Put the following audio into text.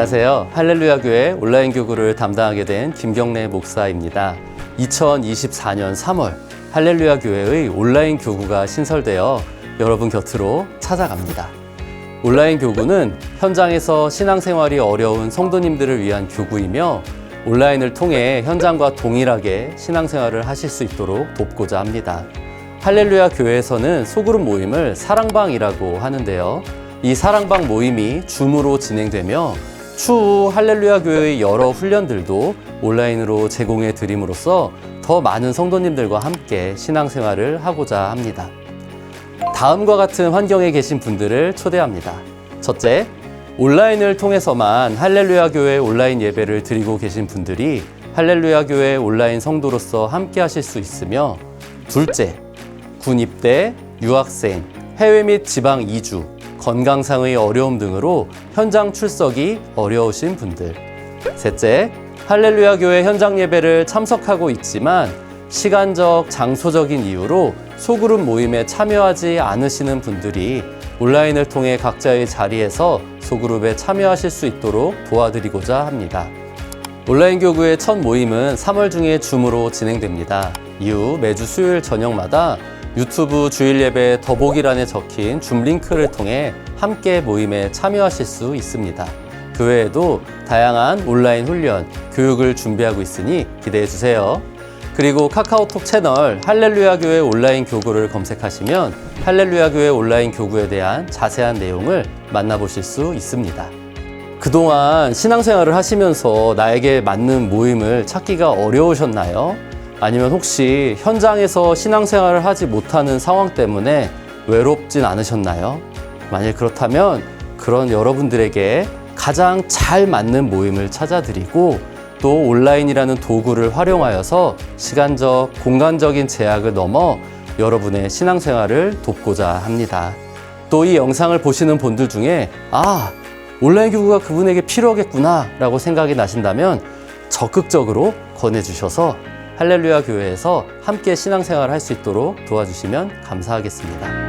안녕하세요. 할렐루야 교회 온라인 교구를 담당하게 된 김경래 목사입니다. 2024년 3월 할렐루야 교회의 온라인 교구가 신설되어 여러분 곁으로 찾아갑니다. 온라인 교구는 현장에서 신앙생활이 어려운 성도님들을 위한 교구이며 온라인을 통해 현장과 동일하게 신앙생활을 하실 수 있도록 돕고자 합니다. 할렐루야 교회에서는 소그룹 모임을 사랑방이라고 하는데요. 이 사랑방 모임이 줌으로 진행되며 추후 할렐루야 교회의 여러 훈련들도 온라인으로 제공해 드림으로써 더 많은 성도님들과 함께 신앙생활을 하고자 합니다. 다음과 같은 환경에 계신 분들을 초대합니다. 첫째, 온라인을 통해서만 할렐루야 교회 온라인 예배를 드리고 계신 분들이 할렐루야 교회 온라인 성도로서 함께 하실 수 있으며 둘째, 군 입대, 유학생, 해외 및 지방 이주, 건강상의 어려움 등으로 현장 출석이 어려우신 분들. 셋째, 할렐루야 교회 현장 예배를 참석하고 있지만 시간적, 장소적인 이유로 소그룹 모임에 참여하지 않으시는 분들이 온라인을 통해 각자의 자리에서 소그룹에 참여하실 수 있도록 도와드리고자 합니다. 온라인 교구의 첫 모임은 3월 중에 줌으로 진행됩니다. 이후 매주 수요일 저녁마다 유튜브 주일 예배 더보기란에 적힌 줌 링크를 통해 함께 모임에 참여하실 수 있습니다. 그 외에도 다양한 온라인 훈련, 교육을 준비하고 있으니 기대해 주세요. 그리고 카카오톡 채널 할렐루야 교회 온라인 교구를 검색하시면 할렐루야 교회 온라인 교구에 대한 자세한 내용을 만나보실 수 있습니다. 그동안 신앙생활을 하시면서 나에게 맞는 모임을 찾기가 어려우셨나요? 아니면 혹시 현장에서 신앙생활을 하지 못하는 상황 때문에 외롭진 않으셨나요? 만일 그렇다면 그런 여러분들에게 가장 잘 맞는 모임을 찾아드리고 또 온라인이라는 도구를 활용하여서 시간적, 공간적인 제약을 넘어 여러분의 신앙생활을 돕고자 합니다. 또 이 영상을 보시는 분들 중에 아, 온라인 교구가 그분에게 필요하겠구나 라고 생각이 나신다면 적극적으로 권해주셔서 할렐루야 교회에서 함께 신앙생활을 할수 있도록 도와주시면 감사하겠습니다.